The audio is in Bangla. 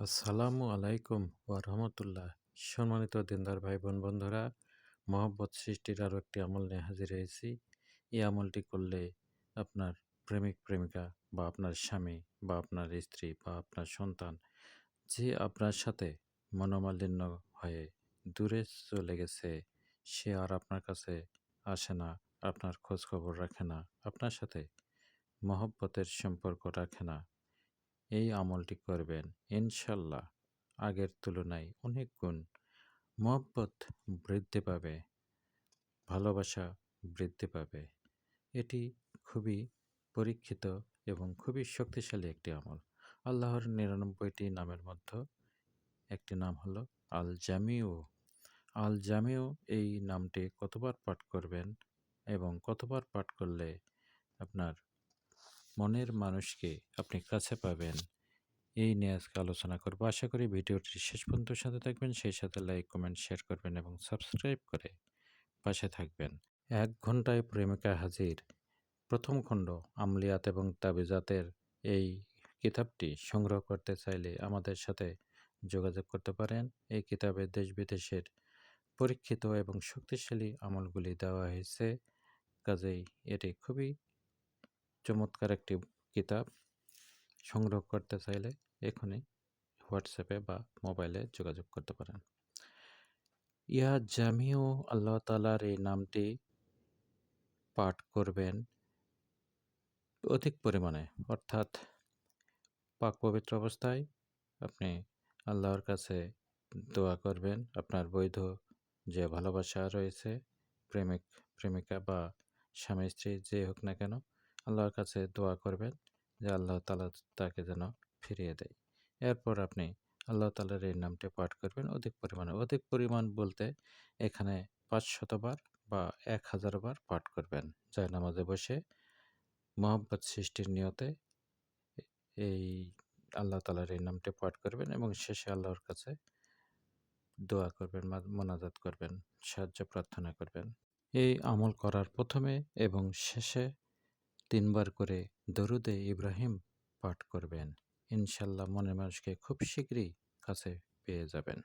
আসসালামু আলাইকুম রাহমাতুল্লাহ। সম্মানিত দিনদার ভাই বোন বন্ধুরা, মহব্বত সৃষ্টির আরও একটি আমল নিয়ে হাজির হয়েছি। এই আমলটি করলে আপনার প্রেমিক প্রেমিকা বা আপনার স্বামী বা আপনার স্ত্রী বা আপনার সন্তান যে আপনার সাথে মনোমালিন্য হয়ে দূরে চলে গেছে সে আর আপনার কাছে আসে না, আপনার খোঁজ খবর রাখে না, আপনার সাথে মহব্বতের সম্পর্ক রাখে না। এই আমলটি করবেন। ইনশাল্লাহ, আগের তুলনায় অনেক গুণ মহব্বত বৃদ্ধি পাবে, ভালোবাসা বৃদ্ধি পাবে। এটি খুবই পরীক্ষিত এবং খুবই শক্তিশালী একটি আমল। আল্লাহর নিরানব্বইটি নামের মধ্যে একটি নাম হলো আল জামিউ আল জামিউ এই নামটি কতবার পাঠ করবেন এবং কতবার পাঠ করলে আপনার মনের মানুষকে আপনি কাছে পাবেন। এই নিয়ে আজকে আলোচনা করব। আশা করি ভিডিওটি শেষ পর্যন্ত সাথে থাকবেন। সেই সাথে লাইক, কমেন্ট, শেয়ার করবেন এবং সাবস্ক্রাইব করে পাশে থাকবেন। এক ঘন্টায় প্রেমিকা হাজির। প্রথম খণ্ড, আমলিয়াত এবং তাবিজাতের এই কিতাবটি সংগ্রহ করতে চাইলে আমাদের সাথে যোগাযোগ করতে পারেন। এই কিতাবে দেশ বিদেশের পরীক্ষিত এবং শক্তিশালী আমলগুলি দেওয়া হয়েছে। কাজেই এটি খুবই চমৎকার একটি কিতাব সংগ্রহ করতে চাইলে এখনই হোয়াটসঅ্যাপে বা মোবাইলে যোগাযোগ করতে পারেন। ইয়া জামিউ, আল্লাহ তালার এই নামটি পাঠ করবেন অধিক পরিমাণে। অর্থাৎ পাক পবিত্র অবস্থায় আপনি আল্লাহর কাছে দোয়া করবেন। আপনার বৈধ যে ভালোবাসা রয়েছে, প্রেমিক, প্রেমিকা বা স্বামী স্ত্রী যে হোক না কেন আল্লাহর কাছে দোয়া করবেন যে আল্লাহ তালা তাকে যেন ফিরিয়ে দেয়। এরপর আপনি আল্লাহ তালার এই নামটি পাঠ করবেন অধিক পরিমাণে। অধিক পরিমাণ বলতে এখানে পাঁচ শতবার বা এক হাজার বার পাঠ করবেন। যাই নামাজে বসে মোহাম্মদ সৃষ্টির নিয়তে এই আল্লাহ তালার এই নামটি পাঠ করবেন এবং শেষে আল্লাহর কাছে দোয়া করবেন মোনাজাত করবেন, সাহায্য প্রার্থনা করবেন। এই আমল করার প্রথমে এবং শেষে তিনবার করে দরুদে ইব্রাহিম পাঠ করবেন। ইনশাল্লাহ মনের মানুষকে খুব শীঘ্রই কাছে পেয়ে যাবেন।